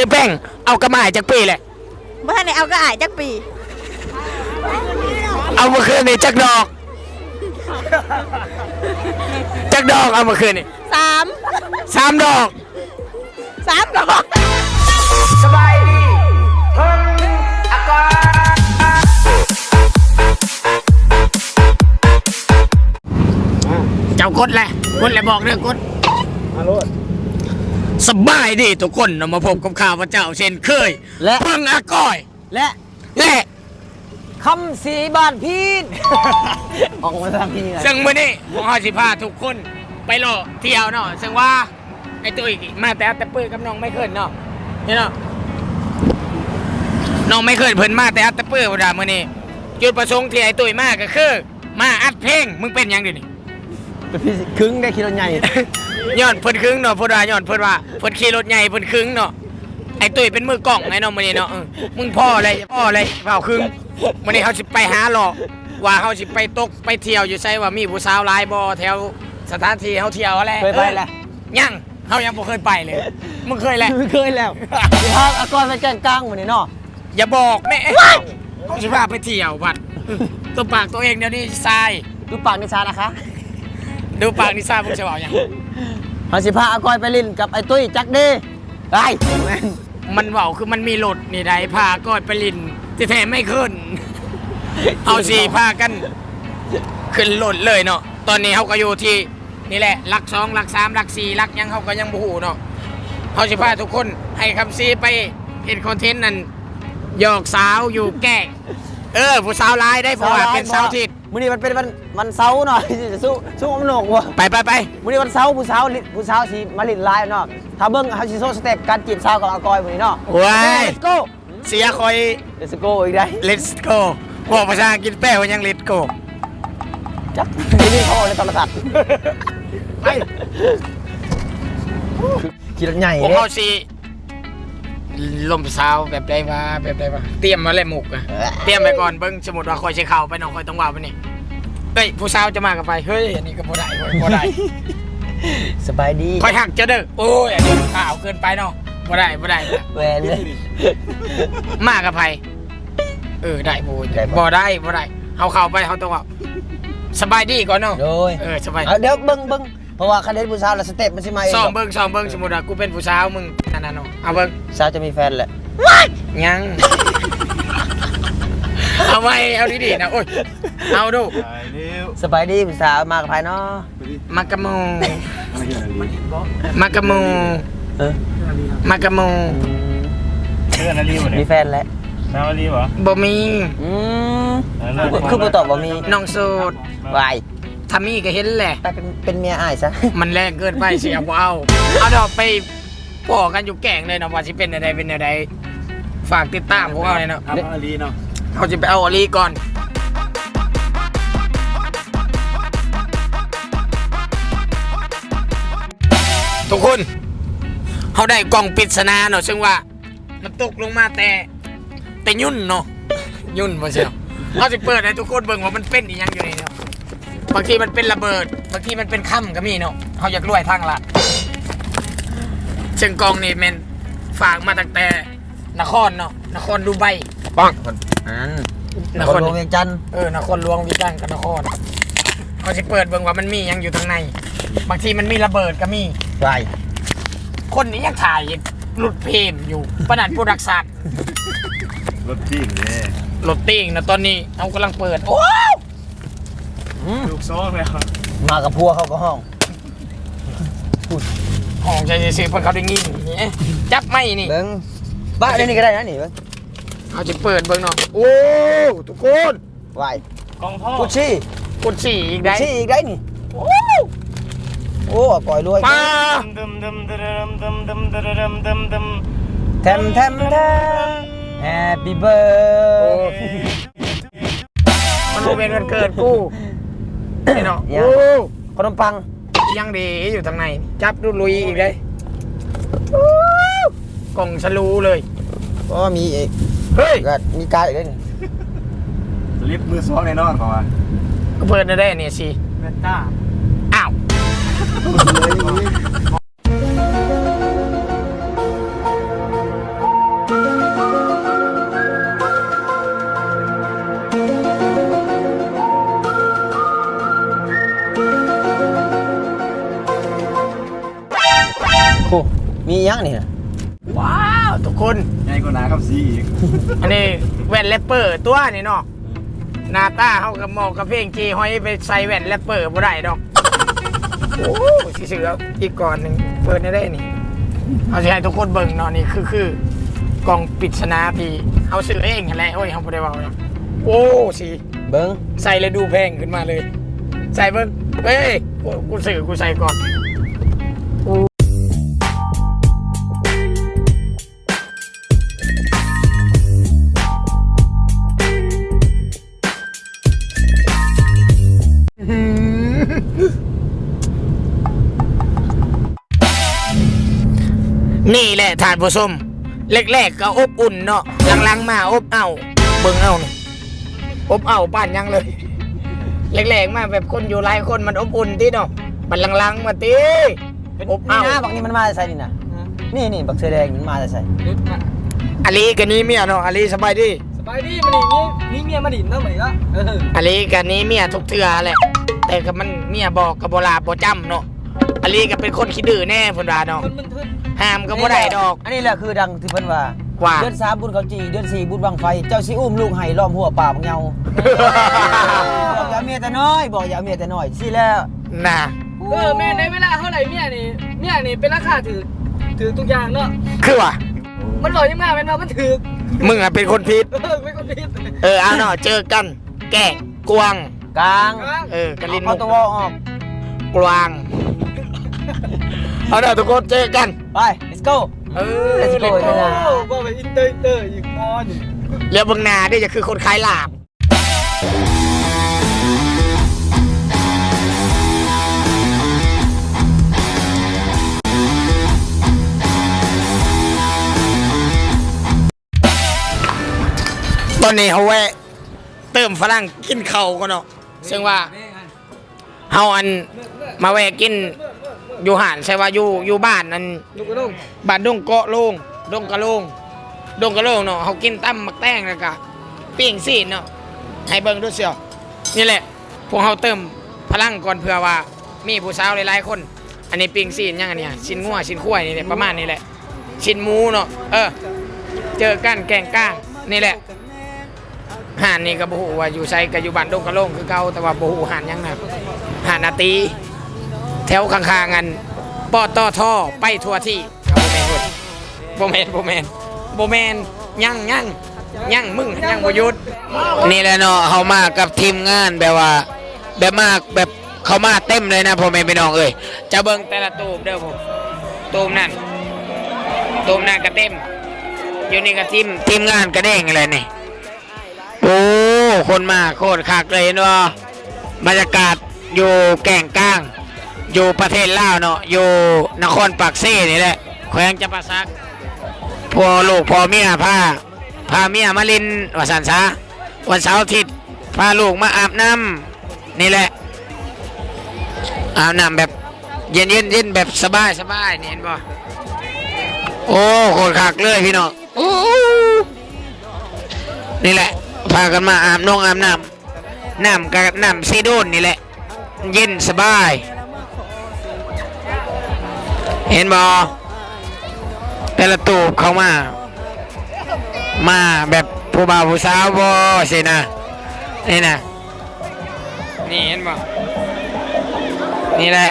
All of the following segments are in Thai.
ซื้อแป้งเอากระหม่ายจากปีแหละบ่ทันได้เอาก็อายจักปี เอามาคืนนี่จักดอก จักดอกเอามาคืนนี่สามสามดอก สามดอกสบายดีเพิ่นอากาศเจ้ากดแหละกดแหละบอกเรื่องกดมาโลด สบายดีทุกคนเนาะมาพบกับข่าวพระเจ้าเช่นเคย และเพิ่งอาก้อย และและคำสีบานพีน ออกมาทางที่นี่ไงซึ่งมื้อนี้ผมเอาสิพาทุกคนไปรอเที่ยวเนาะซึ่งว่าไอ้ตัวอีกมาแต่แต่ปื้อกับน้องไม่เคยเนาะนี่เนาะน้องไม่เคยเพิ่นมาแต่อัตตะปื้อบ่ดามื้อนี้จุดประสงค์ที่ไอ้ตุ้ยมาก็คือ มาอัดเพลงมึงเป็นหยังเดินี่ เป็นพี่ครึ่งได้คิดว่าใหญ่ ย้อนเพิ่นครึ่งเนาะเพิ่นว่าย้อนเพิ่นว่าเพิ่นขี่รถใหญ่เพิ่นครึ่งเนาะไอ้ตุ้ยเป็นมือกล้องไอ้น้องมื้อนี้เนาะเออมึงพ่ออะไรพ่ออะไรเปล่าครึ่งมื้อนี้เขาสิไปหาหลอกว่าเขาสิไปตกไปเที่ยวอยู่ไสว่ามีผู้สาวหลายบ่แถวสถานที่เฮาเที่ยวอะไรเคยไปแล้ว ยังเฮายังบ่เคยไปเลยมึงเคยแหละ ไม่เคยแล้วสิพาอากรไปแกล้งกลางเหมือนนี่เนาะอย่าบอกแม่เขาสิพาไปเที่ยวบัด ตัวปากตัวเองเดี๋ยวนี้ทรายดูปากนิชานะคะ ดูปากนี่ทรายมึงจะบอกหยังเขาสิพาอากรไปลินกับไอ้ตุ้ยจักดีได้แม่นมันเว้าคือมันมีรถนี่ใดพาก็ไปลินที่แท้ไม่ขึ้น เอาสิพากัน ขึ้นรถเลยเนาะตอนนี้เขาก็อยู่ที่นี่แหละหลักสองหลักสามหลักสี่หลักหยังเขาก็ยังบูฮูเนาะเขาสิพาทุกคนให้คำซีไปเห็นคอนเทนต์นั่นหยอกสาวอยู่แก่ เออผู้สาวร้ายได้เพราะว่าเป็นสาวทิศ มื้อนี้มันเป็นวันวันเสาร์หน่อยจะสู้สู้อมโหนกว่ะไปไปไปมื้อนี้วันเสาร์ผู้สาวลิผู้สาวสิมาลินไลน์เนาะถ้าเบิ่งเฮาสิโซสเต็ปการจีบสาวกับอากรมื้อนี้เนาะว้าย Let's go เสียคอย Let's go อีกได้ let's go บอกภาษาอังกฤษแปลว่ายัง let's go จักที่นี่เขาเอาในโทรศัพท์ไปคิดรถใหญ่พวกเด้ เขาสิ ลมสาวแบบใดวะแบบใดวะเตรียมมาเลยหมุกอะเตรียมไปก่อนเบิ้งสมมติว่าคอยใช้เข่าไปน้องคอยต้องว่าไปนี่เฮ้ยผู้สาวจะมากับไปเฮ้ยอันนี้ก็บ่ได้เว้ยบ่ได้สบายดีคอยหักจะเด้อโอ้ยอันนี้ข่าวเกินไปเนาะบ่ได้บ่ได้บ่ได้แหวนเลย มากับไผเออได้บ่ได้บ่ บ่ได้บ่ได้เฮาเข้าไปเฮาต้องว่าสบายดีก่อนเนาะโดยเออสบาย เอาเดี๋ยวเบิ่งเบิ่ง เพราะว่าคันเด็ผู้สาวแล้วสเต็ปมันสิมาเองซ้อมดอกเบิ้งซ้อมเบิ้งสมมติว่ากูเป็นผู้สาวมึงนั่นน่ะเนาะเอาเบิ้งสาวจะมีแฟนแหละยัง เอาไว้เอาดีๆนะโอ้ยเอาดูไปเร็วสบายดีผู้สาวมากับไผเนาะมากะมูอะไรอย่างนี้มากะมูเออมากะมูอืมเรื่องอะไรวะมีเนี่ยแฟนแล้วน้ำอะไรวะบ่มีอืมคือคือบ่ตอบบ่มีน้องโสดวาย ถ้ามีก็เห็นแหละ ไปเป็นเป็นเมียอ้ายซะ มันแรงเกินไปสิเอาบ่เอาเอาดอกไปพอกันอยู่แก่งเลยเนาะว่าสิเป็นอะไรเป็นอะไรฝากติดตามพวกเราเลยเนาะทำอะไรเนาะเขาจะไปเอาอลีก่อนทุกคนเขาได้กล่องปริศนาเนาะซึ่งว่า มันตกลงมาแต่ แต่ยุ่นเนาะยุ่นมาเชียวเขาจะเปิดให้ทุกคนเบิ่งว่ามันเป็นอีหยังอยู่ในเนาะ บางทีมันเป็นระเบิด บางทีมันเป็นค่ำก็มีเนาะเขาอยากรวยทางละซึ่งกล่องนี่แมันฝากมาตั้งแต่นครเนาะนครดูไบปังอันนนคครรหลวงเวียงจันทน์เออนครหลวงวิจันทร์กับนครเขาจะเปิดเบิ่งว่ามันมีหยังอยู่ทางใน บางทีมันมีระเบิดก็มีวายคนนี้ยังถ่ายหลุดเพมอยู่ปนัดผู้รักษารถจิ้งเนี่ย รถติ้งนะตอนนี้เขากำลังเปิด โอ้วอืม ลูกซ้อแล้วมากับพัวเขาก็ห้องห้องใจซื้อๆเพื่อเขาได้ยินนี่จับไม่นี่เบิ่งบ้าเดี๋ยวนี้ก็ได้นะนี่เบิ่งเขาจะเปิดเบิ่งเนาะโอ้ทุกคนวายกองพ่อกุชชี่กดสี่อีกกุได้ชชี่อีกได้นี่โอ้โอ้ก่อยรวยป้าดมดมดมดมดมดมดมดมดมแทมแทมแทม Happy birthday มันโมเป็นวันเกิดกู นี่เนาะยังโอ้ขนมปังยังดีอยู่ทางใน จับดูลุยอีกได้กล่องสลูเลยก็มีอีกเฮ้ยก็มีการอีกได้นี่ลิฟต์มือซ้อแน่นอนเขาว่าก็เปิดได้ได้เนี่ยสิเมต้าอ้าวเโอ้มีอีหยังนี่นะว้าวทุกคนใหญ่กว่าหนาครับซีอีกอันนี้แว่นแรปเปอร์ตัวนี่เนาะหน้าตาเขากับหมอกกับเพลงจีห้อยไปใส่แว่นแรปเปอร์บ่ได้ดอกโอ้สิเสืออีกก่อนหนึ่งเปิดได้ได้นี่เอาสิให้ทุกคนเบิ่งเนาะนี่คือคือกล่องปริศนาที่เอาซื้อเองนั่นแหละโอ้ยเขาบ่ได้เว้านะโอ้สิ เบิ้งใส่แล้วดูแพงขึ้นมาเลย ใส่เบิ่งเฮ้ยกูกูซื้อกูใส่ก่อน นี่แหละถาดผสมแรกๆก็อบอุ่นเนาะหลังๆมาอบเอาเบิ่งเอานี่อบเอาป้านยังเลยแรกๆมาแบบคนอยู่หลายคนมันอบอุ่นที่เนาะมันหลังๆมาตีอบนี่เอานะบักนี่มันมาแต่ใส่นี่นะนี่นี่บักเสื้อแดงมันมาแต่ใส่อาลีกันนี้เมียเนาะอาลีสบายดีสบายดีมันนี่นี่เมียมาดินเนาะเหมือนก็เอออาลีกันนี้เมียทุกเทือแหละแต่ก็มันเมียบอกกับโบลาบ่จำเนาะอาลีก็เป็นคนขี้ดื้อแน่พุ่นว่าเนาะมันมันทึน ห้ามก็บ่ได้ดอก อันนี้แหละคือดังที่เพิ่นว่า ว่า เดือนสามบุญเขาจีเดือนสี่บุญบังไฟ เจ้าสิอุ้มลูกให้ล้อมหัวป่าบังเงาบอกอย่าเมียแต่น้อย บอกอย่าเมียแต่น้อยสิแล้วน่ะเออแม่ในเวลาเท่าไหร่เมียนี่เมียนี่เป็นราคาถือถือทุกอย่างเนาะคือว่า มันบอกยังไงเป็นว่ามันถือมึงอะเป็นคนผิด เออเป็นคนผิดเออเอาเนาะเจอกัน แก่กวาง กลาง เออกะลินเอามุกตัววอออก กวาง เอาเนาะทุกคนเจอกัน ไป let's go เออ Let's go โอ้บอกไปอินเตอร์อินเตอร์อีกพอนแล้วเบางหนาได้จะคือคนขายลาบตอนนี้เขาแวะ เติมฝรั่งกินเขาวก็เนาะซึ่งว่าเฮาอันมาแวะกิน อยู่หานใช่ว่าอยู่อยู่บ้านนั่นลูกกระดงบ้านดงเกาะโลงดงกะโลงดงกะโลงเนาะเขากินตั้มมักแตงแล้วก็ปิ้งซีนเนาะให้เบิ่งดูเสียวนี่แหละ พวกเขาเติมพลังก่อนเพื่อว่ามีผู้สาวหลายๆคน อันนี้ปิ้งซีนยังอันเนี้ยชิ้นงัวชิ้นข้วยนี่แหละประมาณนี้แหละ ชิ้นหมูเนาะเออ เจอกันแกงก้างนี่แหละห่านนี่ก็บ่ฮู้ว่าอยู่ไสก็อยู่บ้านดงกะโลงคือเก่าแต่ว่าบ่ฮู้ห่านหยังนะห่านนาตี แถวข้างๆกันปอตอท่อไปทั่วที่โบแมนโบแมนโบแมนยังยังยังมึงยังบ่หยุดนี่แหละเนาะเขามากับทีมงานแบบว่า แบบมากแบบเขามาเต็มเลยนะพ่อแม่พี่น้องเอ้ยจะเบิ่งแต่ละตูมเด้อผมตูมนั่นตูมนั่นก็เต็ม อยู่นี่ก็ทีมทีมงานก็เด้งเลยนี่โอ้คนมาโคตรคักเลยเนาะบรรยากาศอยู่แก่งก้าง อยู่ประเทศลาวเนาะอยู่นครปากซี่นี่แหละแขวงจำปาสักพ่อลูกพ่อเมียพาพาเมียมาลินวสันซะวันเสาร์อาทิตย์พาลูกมาอาบน้ำนี่แหละอาบน้ำแบบเย็นเย็นเย็นแบบสบายสบายนี่เห็นป่โอ้โคตรคักเลยพี่น้องนี่แหละ พากันมาอาบนองอาบน้ำน้ำกับน้ำซีโดนนี่แหละ เย็นสบาย เห็นบอแต่ละตูบเข้ามา มาแบบผู้บ่าวผู้สาวบอสินะนี่นะนี่เห็นบอนี่แหละ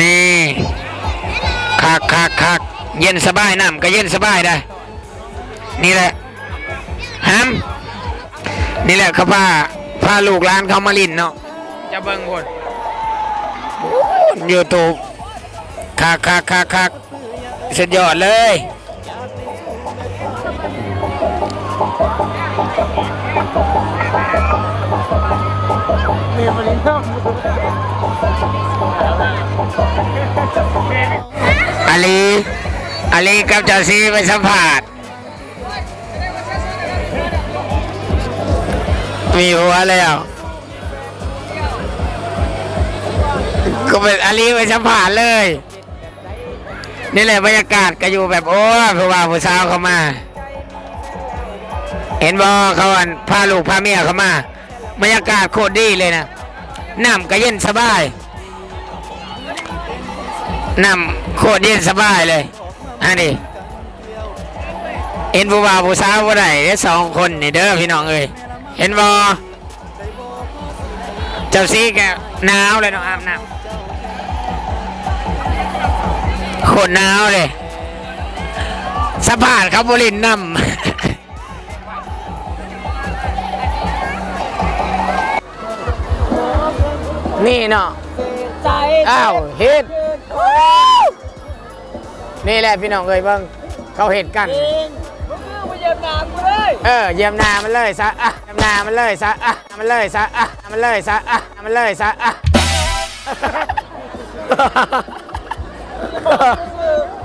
นี่คักคักคักเย็นสบายน้ำก็เย็นสบายได้ นี่แหละฮัมนี่แหละเขาพาพาลูกหลานเขามาลินเนาะจะเบิ่งคนยูทูบ คักคักคักคักสุดยอดเลย อาลีอาลีกับจ้าซีไปสัมผัสมีหัวแล้ว ก็เป็นอาลีไปสัมผัสเลย นี่แหละบรรยากาศก็อยู่แบบโอ้ผู้ว่าผู้สาวเขามา เห็นบ่เขาอันพาลูกพาเมียเขามา บรรยากาศโคตรดีเลยนะน้ำก็เย็นสบายน้ำโคตรเย็นสบายเลยอันนี้เห็นผู้บ่าวผู้สาวผู้ใดเด้อสองคนนี่เด้อพี่น้องเอ้ยเห็นบ่เจ้าซีแกหนาวเลยน้องอาบน้ำ โคตรหนาวเลยสะพานเขาบรินน้ำนี่เนาะใจอ้าวเห็ดนี่แหละพี่น้องเอ้ยเบิ่งเขาเห็ดกันมาเยี่ยมน้ำกูเลยเออเยี่ยมนามันเลยซะอะเยี่ยมนามันเลยซะอะมันเลยซะอะมันเลยซะอะมันเลยซะอะ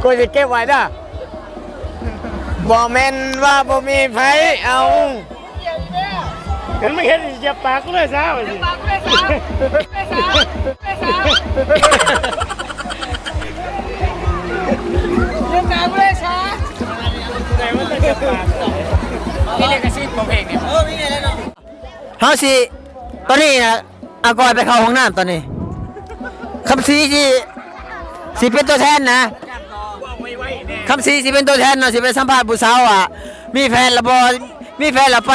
กูจะเก็บไว้ด้อบ่แม่นว่าบ่มีไผเอาเห็นไม่เห็นเหยียบปากกูเลยซะไปสิปากกูเลยสามเลยสามเลยสามเยี่ยมน้ำกูเลยช้าแต่ว่าจะเหยียบปากนี่เรียกกระซิบบ่เพลงนี่เฮาสิตอนนี้นะอากอยไปเข้าห้องน้ำตอนนี้คำซีสิ สิเป็นตัวแทนนะคำซีสิเป็นตัวแทนเนาะสิไปสัมภาษณ์ผู้สาวอะ มีแฟนและบ่มีแฟนและไป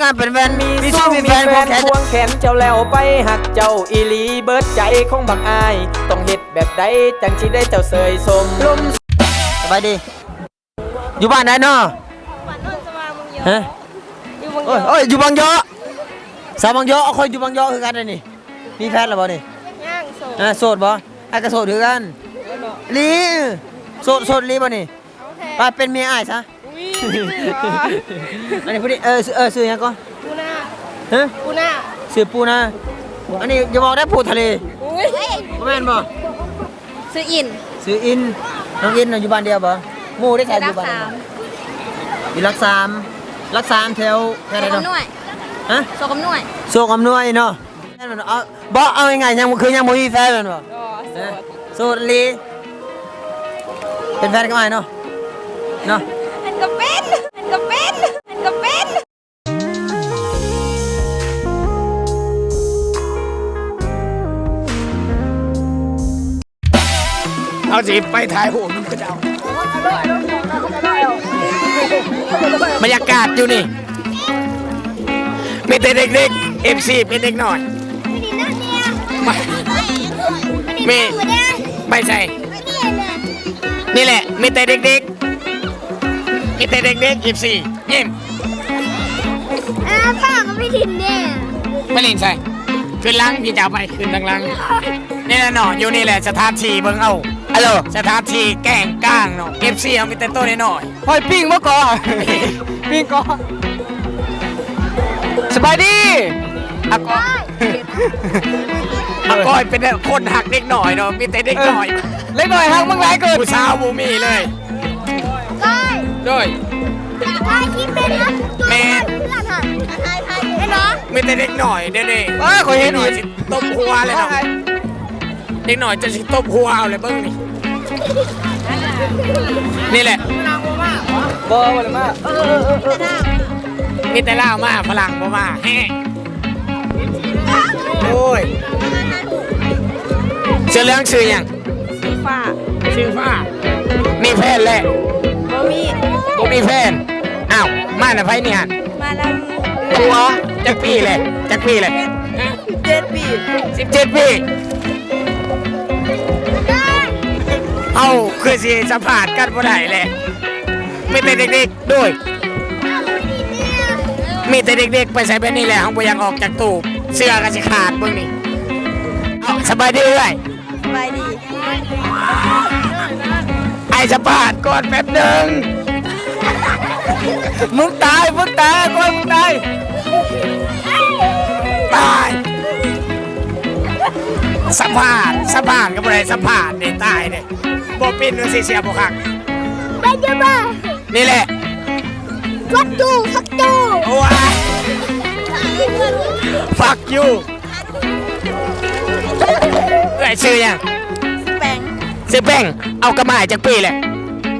งานเป็นแฟนมีสู้มีแฟนพวงแขนควงแขนเจ้าแล้วไปหักเจ้าอีหลีเบิดใจของบักอาย ต้องเฮ็ดแบบใดจังสิได้เจ้าเสยสมลมสบายดี อยู่บ้านไหนเนาะวันนนสว่างมึงเยอะฮะอยู่มึงโอ้ยเยอะโอ้ยอยู่บางยอสาวบางยอเอาคนอยู่บางยอคือกันเลยนี่มีแฟนแล้วบ่นี่ย่างโสดอ่าโสดบ่ไอ้ก็โสดคือกัน ลีโสดโสดลีบ่นี่โอเคไปเป็นเมียอ้ายซะ อุ้ยเสืออันนี้พูดดิเออเออซื้อหยังก่อนปูนาฮะปูนาซื้อปูนะอันนี้อย่าบอกได้ปูทะเลอุ้ยบ่แม่นบ่ซื้ออินซื้ออินน้องอินน่ะอยู่บ้านเดียวบ่หมู่ได้ใช้อยู่บ้านเดียวบ่อยู่รักสามรักสามแถวแถวไหนโซกำเนาะหน่วยฮะโซกำหน่วยโซกอำนวยเนาะแม่นบ่เนาะเอาบ่เอาง่ายๆยังบ่คือยังบ่มีแฟนแม่นบ่อ๋อโสเอ้ยดโสดลี เป็นแฟนกันไหมเนาะเนาะอันก็เป็นอันก็เป็นอันก็เป็นเอาสิไปถ่ายหูมันก็จะเอาบรรยากาศอยู่นี่มีแต่เด็กๆ MC เป็นเด็กหน่อยมามีไม่ใช่นี่แหละ มีแต่เด็กๆ มีแต่เด็กๆ FC ยิ้มอ่าพ่อก็ไม่ทินเนี่ยไม่เล่นใช่ขึ้นลังพี่จะเอาไปขึ้นลังลังนี่แหละเนาะอยู่นี่แหละสถานที่เบิ่งเอาฮัลโหลสถานที่แกล้งก้างเนาะ FC เอามีแต่ตัวน้อยหอยปิ้งมะกอปิ้งกอสบายดีๆ อากอยอากอยเป็นคนหักเด็กหน่อยเนาะมีแต่เด็กหน่อยเล็กหน่อยฮักมึงหลายเกินผู้สาวบูมีเลยก้อยด้วยถ่ายคลิปเป็นนะแม่ถ่ายถ่ายถ่ายถ่ายได้เหรอมีแต่เด็กหน่อยเด้อเด้ว้าขอยเห็นหน่อีอยกสิตบหัวเลยเนาะเด็กหน่อยจะสิตบหัวเอาเลยเบิ้งนี่นี่แหละบอมาเลยมามีแต่ล่าวมาฝรั่งบ่มาแฮ่ โอ้ยเสื้อเหลืองชื่อหยังสีฟ้าชื่อฟ้ามีแฟนแล้วบ่มีบ่มีแฟนอ้าวมาน่ะไผนี่หั่นมาแล้วผัวจักปีเลยจักปีเลยเจ็ดปีสิบเจ็ดปีเอาคือสิสัมผัสกันบ่ได้แหละมีแต่เด็กๆด้วยมีแต่เด็กๆ ไปใส่แบบนี้แหละเขาบ่อยากออกจากตู้ เสื้อก็สิขาดเบิ่งนี่เอาสบายดีเลยสบายดี ไอ้สัมผัสก่อนแป๊บหนึงมึงตายมึงตายก้อยมึงตายตายสัมผัสสัมผัสก็บ่ได้สัมผัสนี่ตายนี่บ่ปินว่าสิเสียบ่คักไปเจ้าบ้านี่แหละฟักตู้ฟักตู้โอ้ย fuck you เอ้ยชื่อยังแปงซื้อแป้งเอากระหม่ายจากปีแหละ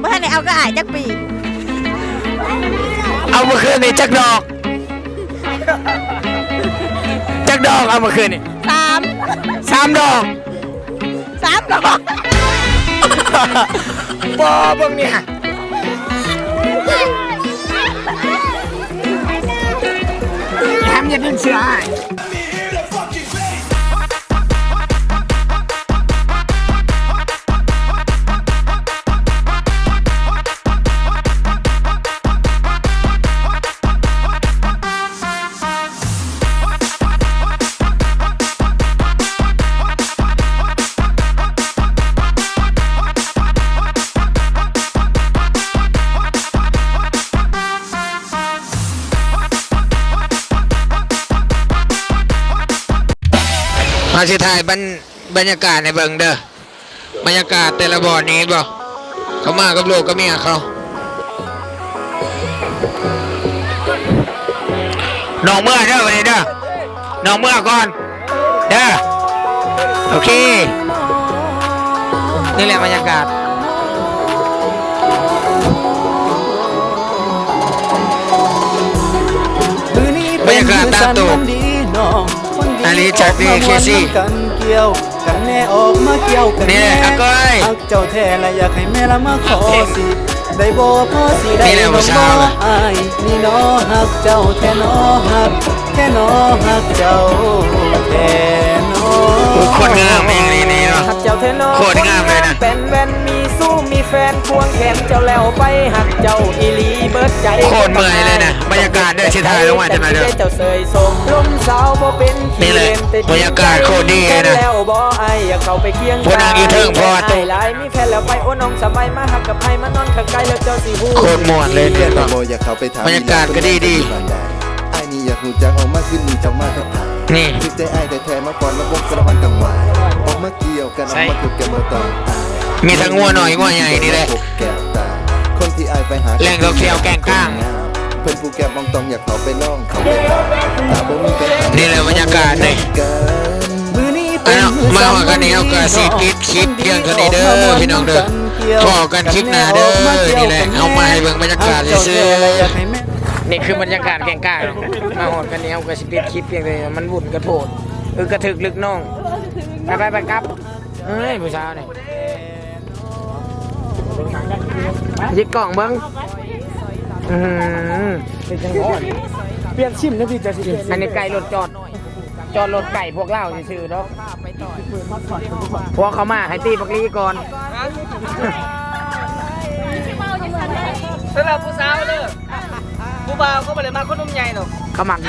บ่ทันได้เอาก็อายจักปีเอามาคืนนี่จักดอก จักดอกเอามาคืนนี่สามสามดอก สามดอก บอเบิ่งเนี่ย แฮม เอายมาสิถ่ายบรรบรรยากาศในเบิงเด้อบรรยากาศแต่ละบ่อนี้บ่เขามากับลูกกับเมียเขาน้องเมื่อเด้อวันนี้เด้อน้องเมื่อก่อนเด้อโอเค นี่แหละบรรยากาศบรรยากาศตามตูบ อันนี้จากดีเคซี่กันเกี่ยวกันแน่ออกมาเกี่ยวกันนี่แหละอาก้อยฮักเจ้าแท้และอยากให้แม่ละมาขอสิได้บ่พอสิได้นี่แหละน้ผู้องสาวบ่อายนี่น้อฮักเจ้าแท้น้อฮักแค่น้อฮักเจ้าแท้น้อคนงามเองนี่นี่เนาะหัก เจ้าเทนอโคตรงามเลยนะเป็นแวนมีสู้มีแฟนควงแขนเจ้าแล้วไปหักเจ้าอีหลีเบิดใจโคตรเมื่อยเลยนะบรรยากาศเด้อชิถ่ายลงมาจังหน่อยเด้อแต่ที่ได้เจ้าเสยสมลมสาวบ่เป็นขี้นี่แหละเล่แต่บรรยากาศโคตรดีเลยนะแล้วบ่ไออยากเข้าไปเคียงพวกนางอยู่เทิงพอไอ้หลายมีแฟนแล้วไปโอ้น้องสบายมาหักกับไผมานอนข้างใกล้แล้วเจ้าสิฮู้โคตรม่วนเลยเรียเนี่ยนแต่บ่อยากเข้าไปถามบรรยากาศก็ดีดีไอ้นี่อยากรู้จักเอามาขึ้นนี่เจ้ามากับไผ นี่คิดใจไอ้แต่แท้มาก่อนแล้ววงกระวันกังวานออกมาเกี่ยวกันออกมาถูกกันมาตอนอายมีทั้งงัวหน่อยงัวใหญ่นี่แหละพบแก้วตาคนที่อายไปหาแหล่งเขียวๆแกงก้างเพิ่นผู้แก้มองตองอยากเขาไปล่องเขาไปตามตาบ่มีเป็นนี่แหละบรรยากาศนี่มือนี้เอาเนาะมาว่ากันนี้เอาก็สิปิดคลิปเพียงเท่านี้เด้อพี่น้องเด้อพอกันคลิปหน้าเด้อนี่แหละเอามาให้เบิ่งบรรยากาศซื่อๆ นี่คือบรรยากาศแกงก้าเนาะมาหอดกันนี้เอากระสิปิดคลิปเพียงแต่มันวุ่นกระโผดเออกระถึกลึกน้องไปไปไปครับเอ้ยผู้สาวนี่ยิกกล่องเบิ้งอืมเป็นจังหวะเปลี่ยนชิมนะพี่จะสิอันนี้ไก่รถจอดจอดรถไก่พวกเล่าซื่อๆเนาะพวกเขามาให้ตีปักลีก่อนสำหรับผู้สาวเด้อ ผู้บ่าวก็บ่ได้มาคนนมใหญ่ดอกเขาหมักไง